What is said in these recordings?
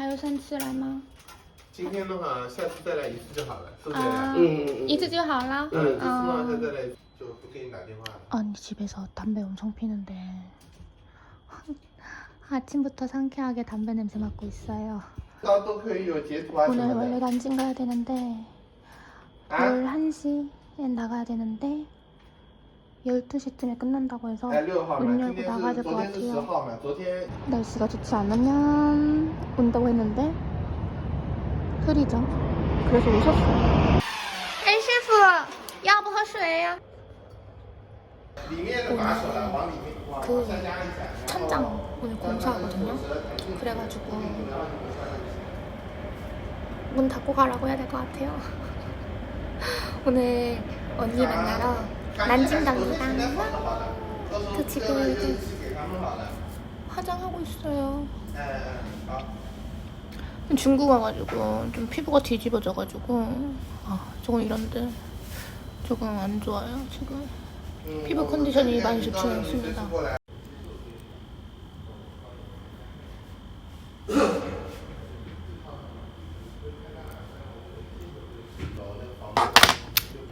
还有三次来吗？今天的话，下次再来一次就好了，是不是？啊，嗯一次就好了。嗯，这次的话啊下次再来一次就不给你打电话了。 언니 집에서 담배 엄청 피는데 아침부터 상쾌하게 담배 냄새 맡고 있어요. 到都可以有截图啊什 오늘 么 원래 的。 난징 가야 되는데 啊， 11시에 나가야 되는데 12시쯤에 끝난다고 해서 哎，六号嘛， 문 今 열고 天是 나가야 될 것 昨天是十 같아요. 号嘛，昨天 날씨가 좋지 않으면 온다고 했는데 흐리죠. 그래서 오셨어요. 哎，师傅，要不喝水呀、里面的把手了，往里面往그往上压一下。 천장 오늘 공사하거든요. 그래가지고 문 닫고 가라고 해야 될 것 같아요. 오늘 언니 만나러 난징당이다. 저 그 그 지금 화장하고 있어요. 중국 와가지고 좀 피부가 뒤집어져가지고 아 저건 이런데 조금 안 좋아요 지금 피부 컨디션이 많이 좋지 않습니다.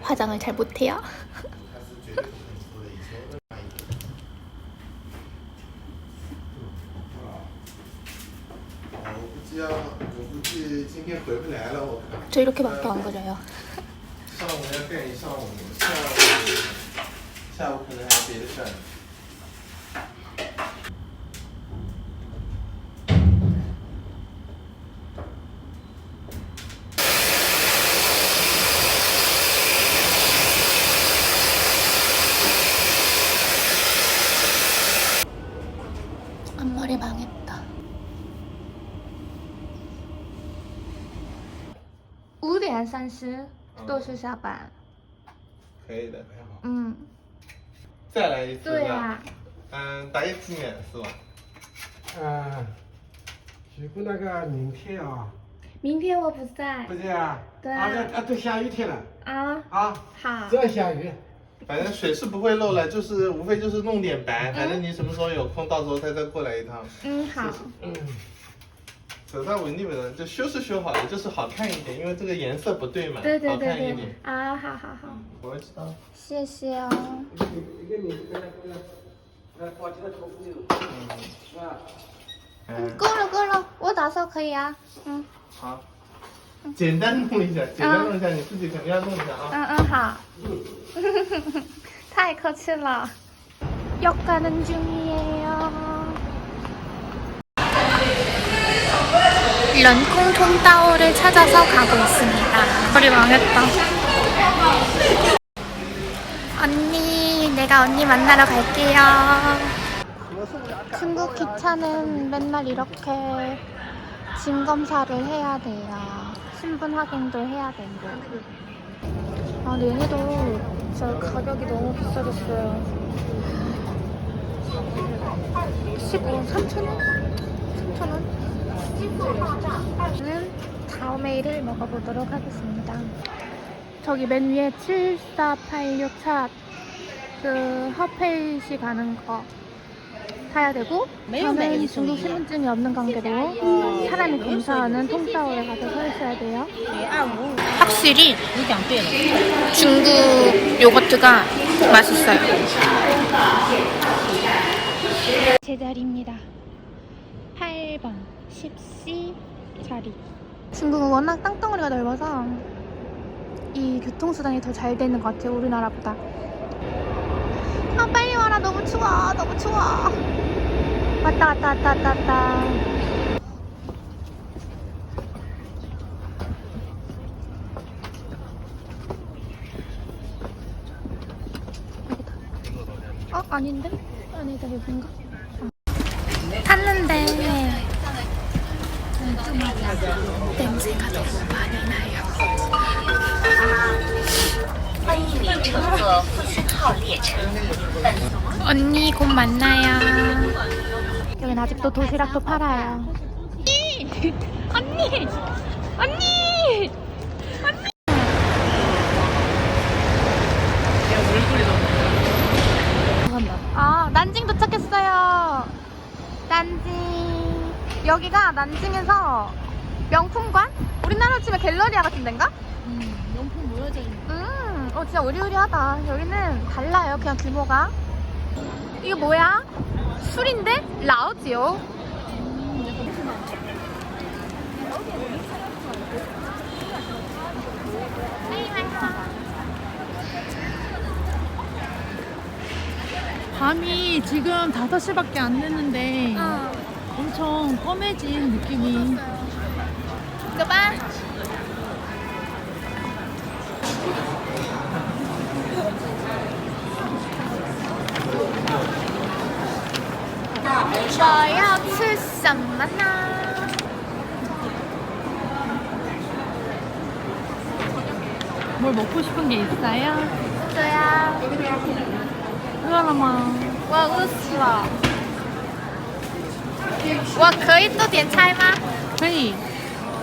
화장을 잘 못해요. 我估计今天回不来了，我看。 저 이렇게밖에 안 그려요. 上午要干一上午，下午下午可能还有别的事儿。 点三十都是下班。可以的。嗯，再来一次。对呀、嗯，打一几年是吧？嗯，如果那个明天啊，明天我不在不在啊，对啊啊，都下雨天了啊。啊，好只，要下雨，反正水是不会漏了，就是无非就是弄点白。反正你什么时候有空，到时候再再过来一趟。嗯，好，嗯，手上纹理纹就修是修好了，就是好看一点，因为这个颜色不对嘛，对对好对对看一点。，啊，好好好，我知道。谢谢哦。一个一个名字跟那个，呃，包起来头发有，是吧？嗯，够了够了，我打算可以啊。嗯好。简单弄一下，简单弄一下，你自己肯定要弄一下啊。嗯嗯好。太客气了。역 가는 중이에요. 런콩 통따오를 찾아서 가고 있습니다. 머리 망했다. 언니, 내가 언니 만나러 갈게요. 중국 기차는 맨날 이렇게 짐 검사를 해야 돼요. 신분 확인도 해야 되고. 아, 얘네도 진짜 가격이 너무 비싸졌어요. 15, 3,000원? 3,000원? 저는 다오메이를 먹어보도록 하겠습니다. 저기 맨 위에 7486 차, 그, 허페이시 가는 거 사야 되고, 저는 중국 신분증이 없는 관계로 사람이 검사하는 통따오에 가서 서 있어야 돼요. 확실히 중국 요거트가 맛있어요. 제 자리입니다. 8번 10C 자리. 중국은 워낙 땅덩어리가 넓어서 이 교통수단이 더 잘 되는 것 같아요. 우리나라보다. 아 빨리 와라. 너무 추워. 너무 추워. 왔다 왔다 왔다 왔다 왔다. 어 아닌데? 아니다 여긴가? 언니 곧 만나요. 여긴 아직도 도시락도 팔아요. 언니! 언니! 언니! 아, 난징 도착했어요. 난징. 여기가 난징에서 명품관? 우리나라 치면 갤러리아 같은 데인가? 음, 명품 모여져 있는. 음, 어 진짜 의리의리하다. 여기는 달라요, 그냥 규모가. 이거 뭐야? 술인데? 라오지요. 밤이 지금 5시밖에 안 됐는데 어. 엄청 검해진 느낌이. 이거 봐.我要吃什么呢？ 뭘 먹고 싶은 게 있어요? 对呀、饿了吗？我饿死了。我可以多点菜吗？可以，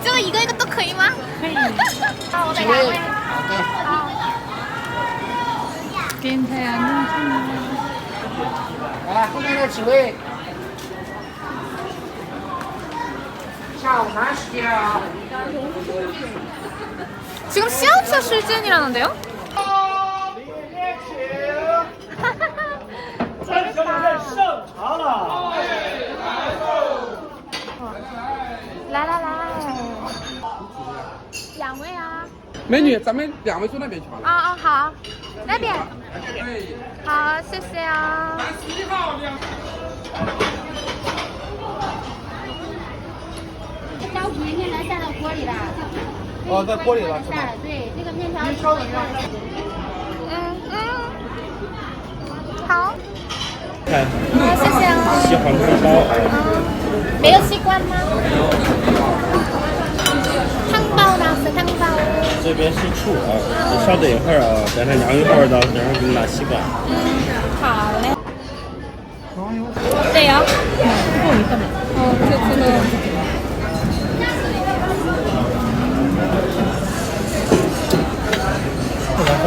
这个一个一个都可以吗？可以。好，我的两位。好。 괜찮아. 来，后面的几位。下午茶时间 지금 시아차 실전이라는데요? 라라라. 两位啊。美女，咱们两位坐那边去吧。啊啊好，那边哎，好，谢谢啊。十号两。 哦，在锅里了是吗下？了，对，这个面条是我让的。嗯嗯，好，看，好，谢谢啊。喜欢看包。没有西瓜吗？汤包呢？是汤包。这边是醋啊，稍等一会儿啊，等它凉一会儿的，等会儿给你拿西瓜。嗯。好嘞。对呀、哦，这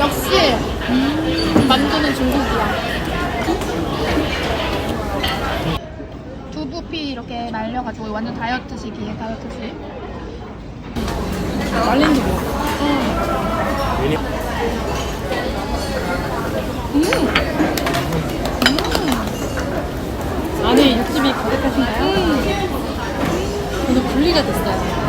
역시 만두는 중국이야. 두부피 이렇게 말려가지고 완전 다이어트식이에요, 다이어트식. 말린 게 뭐야? 음. 안에 육즙이 가득하신가요? 음. 오늘 분리가 됐어요.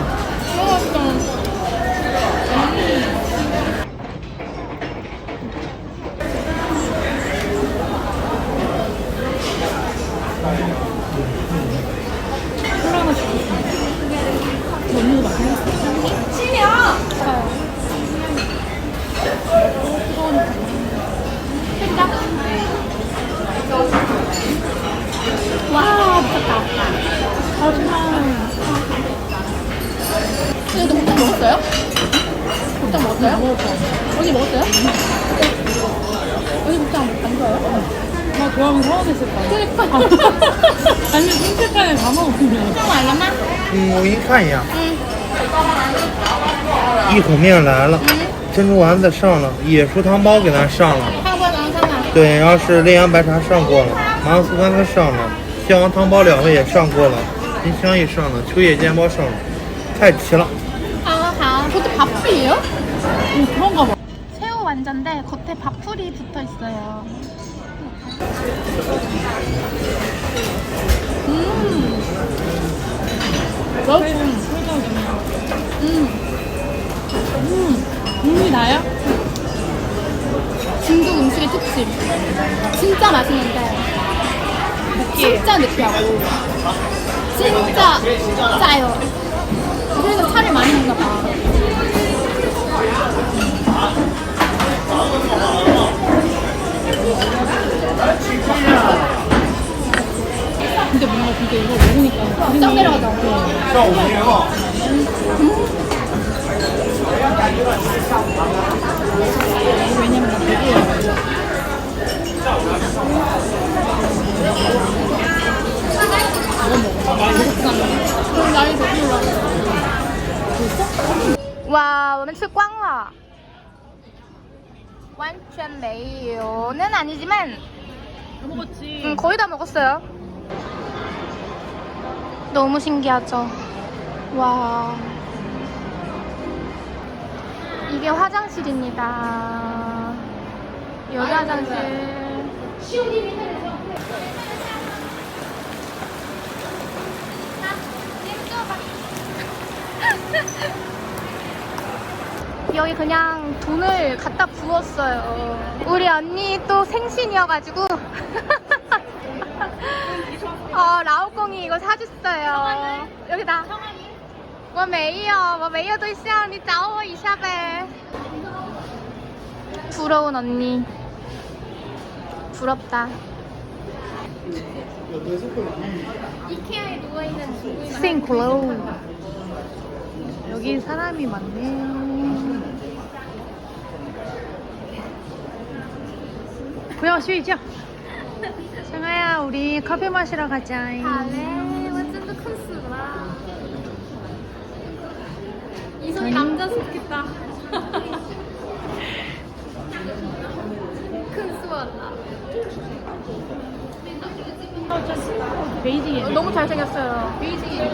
이거 곱창 먹었어요? 곱창 먹었어요? 언니 먹었어요? 언니 곱창 안 좋아요? 나 좋아하면 서운했을 거야. 그러니까. 아니, 순식간에 다 먹으면. 吃完了吗？嗯，我给你看一下。嗯。一口面来了，珍珠丸子上了，野fru汤包给咱上了，看过狼看了。对，然后是烈阳白茶上过了，麻辣素干它上了，蟹黄汤包两个也上过了， 金香也上了，秋叶煎包上了，太齐了。好好。그것도 밥풀이에요? 응, 그런가 봐. 새우 완자인데 겉에 밥풀이 붙어 있어요. 음. 음. 국물이 나요? 중국 음식의 특징. 진짜 맛있는데 느끼해. 진짜 느끼하고 진짜 짜요. 그래서 살을 많이 먹나 봐. 근데 뭔가 근데 이거 먹으니까 짱 내려가더라고. 왜냐면 나 되게 哇，我们吃光了，完全没有，는 아니지만 먹었지. 음, 거의 다 먹었어요. 너무 신기하죠? 와. 이게 화장실입니다. 여기 화장실. 여기 그냥 돈을 갖다 부었어요. 우리 언니 또 생신이어가지고. 어, 라오꽁이 이거 사줬어요. 여기다. 뭐 메이어, 뭐 메이어도 있어요. 언니 짜오 이 샵에. 부러운 언니. 부럽다. 이케아에 누워있는 중국인 생클로우. 여기 사람이 많네. 不要睡觉。 상아야, 우리 커피 마시러 가자. 好嘞，我真的困死了。 이성이 남자 좋겠다. 困死我了。 베이징에. 너무 잘생겼어요. 베이징.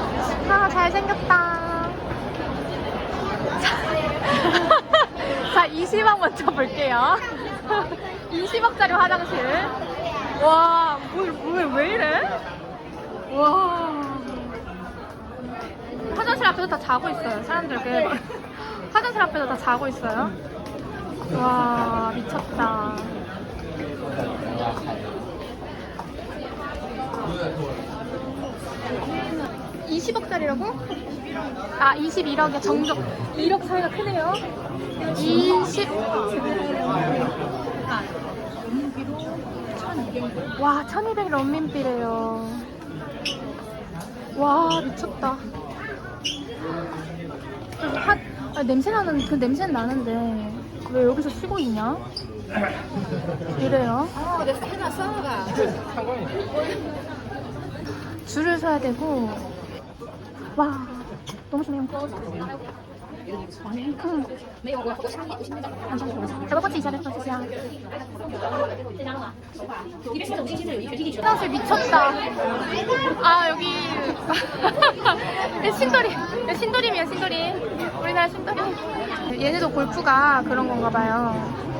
아, 잘생겼다. 자, 20억 먼저 볼게요. 20억짜리 화장실. 와, 뭐, 왜, 왜 이래? 와. 화장실 앞에서 다 자고 있어요. 사람들 그 화장실 앞에서 다 자고 있어요. 와, 미쳤다. 20억짜리라고? 아, 21억에 정적. 1억 사이가 크네요. 20. 와, 1200 런민비래요. 와, 미쳤다. 핫, 아, 냄새 나는, 그 냄새는 나는데, 왜 여기서 쉬고 있냐? 이래요? 아, 내 하나 썰어가. 줄을 서야 되고. 와, 너무 좋네요. 이거 아, 미쳤다. 아 여기 신도림 신도림이야 신도림. 우리나라 신도림. 얘네도 골프가 그런 건가 봐요.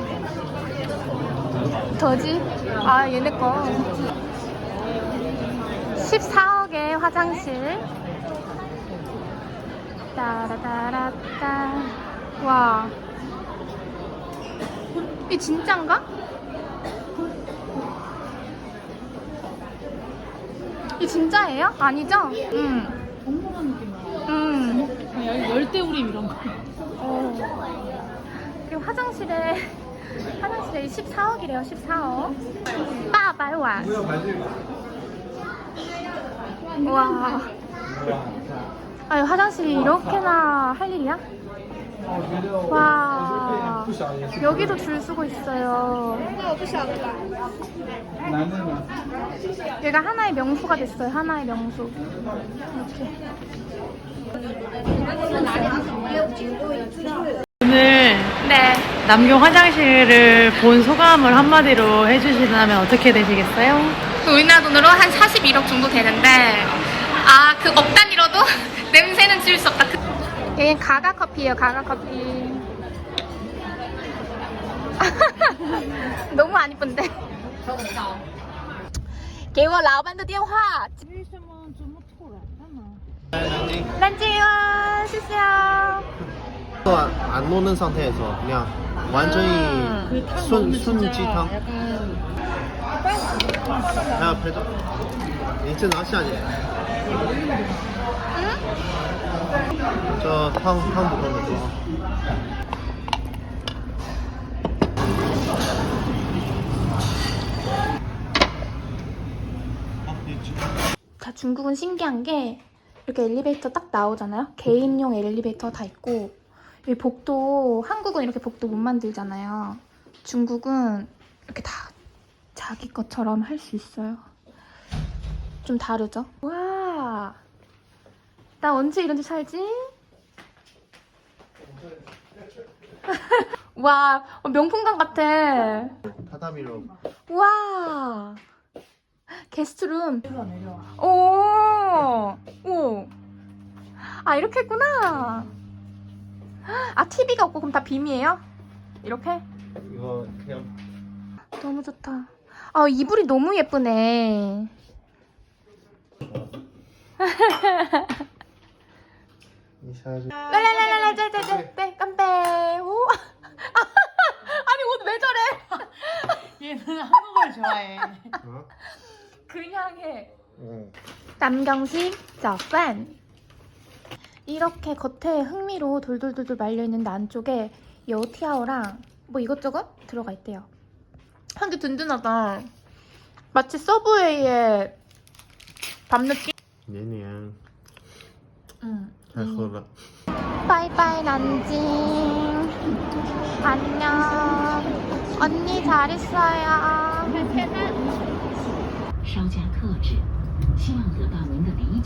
더지? 아 얘네 거 14억의 화장실. 따라따라따. 와. 이 진짠가? 이 진짜예요? 아니죠? 응. 동물원 느낌 나. 응. 열대우림 이런 거. 어. 화장실에 화장실에 14억이래요. 14억. 800원. 와. 아유 화장실이 이렇게나 할 일이야? 와. 여기도 줄 서고 있어요. 얘가 하나의 명소가 됐어요. 하나의 명소. 이렇게. 오늘 네. 남경 화장실을 본 소감을 한마디로 해주신다면 어떻게 되시겠어요? 그 우리나라 돈으로 한 41억 정도 되는데 아 그 억단이라도 냄새는 지울 수 없다. 그... 여긴 가가 커피예요. 가가 커피. 너무 안 이쁜데. 개워 라오반드 대화. 1 란지원 쓰세요. 안 노는 상태에서 그냥 완전히 순, 순지탕. 야 배도 이제 낚시 아니야 저탕 탕부터 넣어 자, 중국은 신기한 게 이렇게 엘리베이터 딱 나오잖아요. 개인용 엘리베이터 다 있고 이 복도 한국은 이렇게 복도 못 만들잖아요. 중국은 이렇게 다 자기 것처럼 할 수 있어요. 좀 다르죠? 와, 나 언제 이런 집 살지? 와, 어, 명품관 같아. 타다미로 와, 게스트룸. 오, 오. 아 이렇게 했구나. 아 TV가 없고 그럼 다 빔이에요? 이렇게? 이거 그냥 너무 좋다. 아 이불이 너무 예쁘네. 짤짤짤 네 깜빼. 오. 아니 옷 왜 저래? 얘는 한국을 좋아해. 그냥 해. 응. 남경식 저판 이렇게 겉에 흥미로 돌돌돌돌 말려있는데 안쪽에 여티아오랑 뭐 이것저것 들어가 있대요 한 개 든든하다 마치 서브웨이의 밥 느낌? 年年 응. 太喝了。 빠이빠이 난징 안녕 언니 잘 있어요 稍加克制，希望得到您的理解。